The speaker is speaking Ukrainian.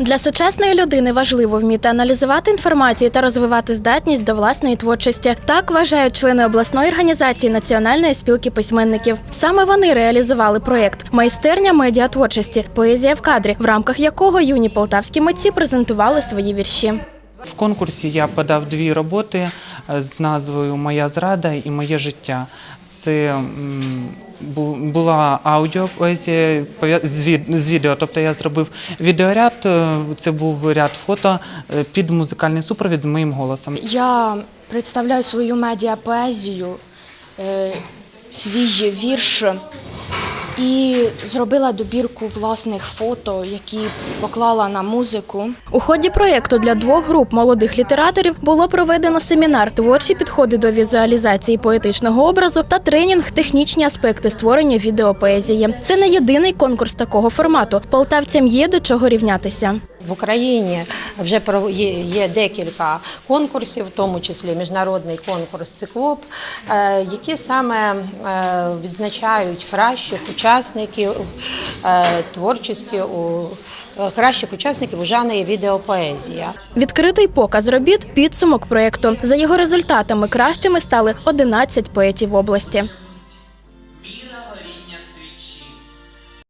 Для сучасної людини важливо вміти аналізувати інформацію та розвивати здатність до власної творчості. Так вважають члени обласної організації Національної спілки письменників. Саме вони реалізували проєкт Майстерня медіатворчості Поезія в кадрі, в рамках якого юні полтавські митці презентували свої вірші. В конкурсі я подав дві роботи з назвою Моя зрада і моє життя. Це була аудіопоезія з відео. Тобто я зробив відеоряд, е, це був ряд фото е, під музикальний супровід з моїм голосом. Я представляю свою медіапоезію, е, свій вірш і зробила добірку власних фото, які поклала на музику. У ході проєкту для двох груп молодих літераторів було проведено семінар Творчі підходи до візуалізації поетичного образу та тренінг Технічні аспекти створення відеопоезії. Це не єдиний конкурс такого формату. Полтавцям є до чого рівнятися. В Україні вже про- є, є декілька конкурсів, в тому числі міжнародний конкурс «Циклоп», е, які саме е, відзначають кращих учасників учасників е, творчості у е, кращих учасників у жанрі відеопоезія. Відкритий показ робіт підсумок проєкту. За його результатами кращими стали 11 поетів області.